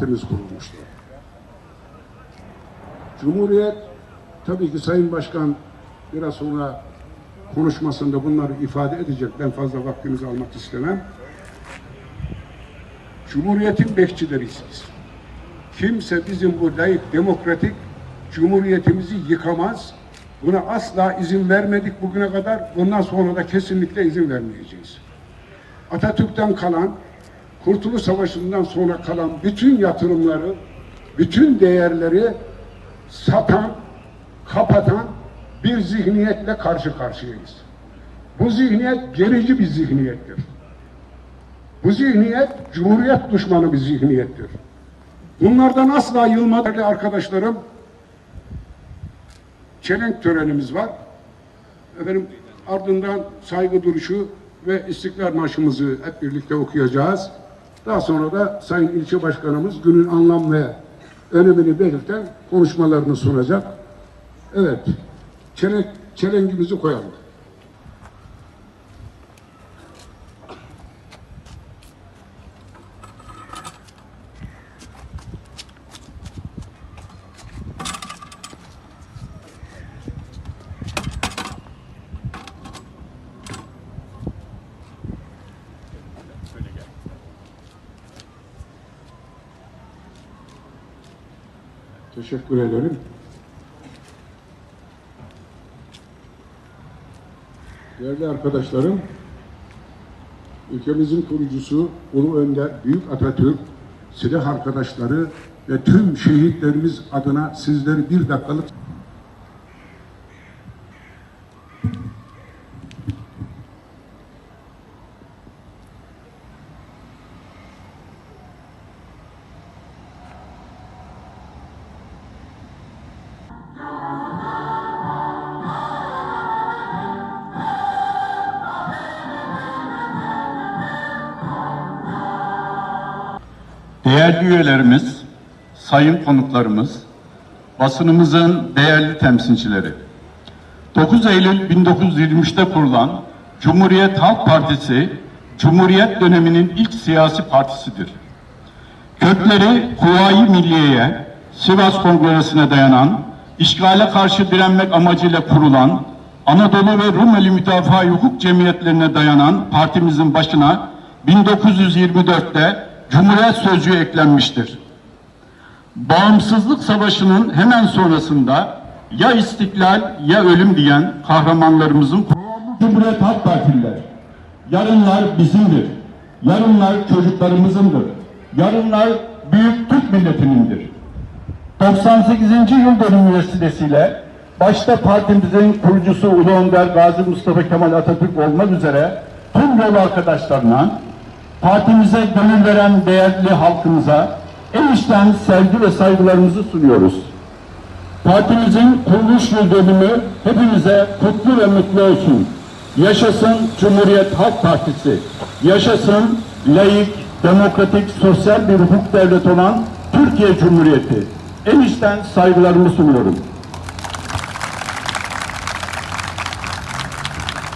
partimiz kurulmuştur. Cumhuriyet tabii ki Sayın Başkan biraz sonra konuşmasında bunları ifade edecek. Ben fazla vaktinizi almak istemem. Cumhuriyetin bekçileriyiz biz. Kimse bizim bu layık demokratik cumhuriyetimizi yıkamaz. Buna asla izin vermedik bugüne kadar. Bundan sonra da kesinlikle izin vermeyeceğiz. Atatürk'ten kalan, Kurtuluş Savaşı'ndan sonra kalan bütün yatırımları, bütün değerleri satan, kapatan bir zihniyetle karşı karşıyayız. Bu zihniyet gerici bir zihniyettir. Bu zihniyet cumhuriyet düşmanı bir zihniyettir. Bunlardan asla yılmadı arkadaşlarım. Çelenk törenimiz var. Efendim ardından saygı duruşu ve İstiklal Marşımızı hep birlikte okuyacağız. Daha sonra da Sayın İlçe Başkanımız günün anlam ve önemini belirten konuşmalarını sunacak. Evet, çelenk, çelengimizi koyalım. Teşekkür ederim. Değerli arkadaşlarım, ülkemizin kurucusu Ulu Önder Büyük Atatürk, silah arkadaşları ve tüm şehitlerimiz adına sizleri bir dakikalık Değerli üyelerimiz, sayın konuklarımız, basınımızın değerli temsilcileri. 9 Eylül 1923'te kurulan Cumhuriyet Halk Partisi, Cumhuriyet döneminin ilk siyasi partisidir. Kökleri Kuvayi Milliye'ye, Sivas Kongresi'ne dayanan, işgale karşı direnmek amacıyla kurulan, Anadolu ve Rumeli Müdafaa Hukuk Cemiyetlerine dayanan partimizin başına 1924'te Cumhuriyet Sözcüğü eklenmiştir. Bağımsızlık Savaşı'nın hemen sonrasında ya istiklal ya ölüm diyen kahramanlarımızın Cumhuriyet Halk Partililer. Yarınlar bizimdir. Yarınlar çocuklarımızındır. Yarınlar büyük Türk milletinindir. 98. yıl dönümü vesilesiyle başta partimizin kurucusu Ulu Önder Gazi Mustafa Kemal Atatürk olmak üzere tüm yol arkadaşlarına, partimize gönül veren değerli halkımıza en içten sevgi ve saygılarımızı sunuyoruz. Partimizin kuruluş yıl dönümü hepimize kutlu ve mutlu olsun. Yaşasın Cumhuriyet Halk Partisi. Yaşasın layık, demokratik, sosyal bir hukuk devleti olan Türkiye Cumhuriyeti. En içten saygılarımı sunuyorum.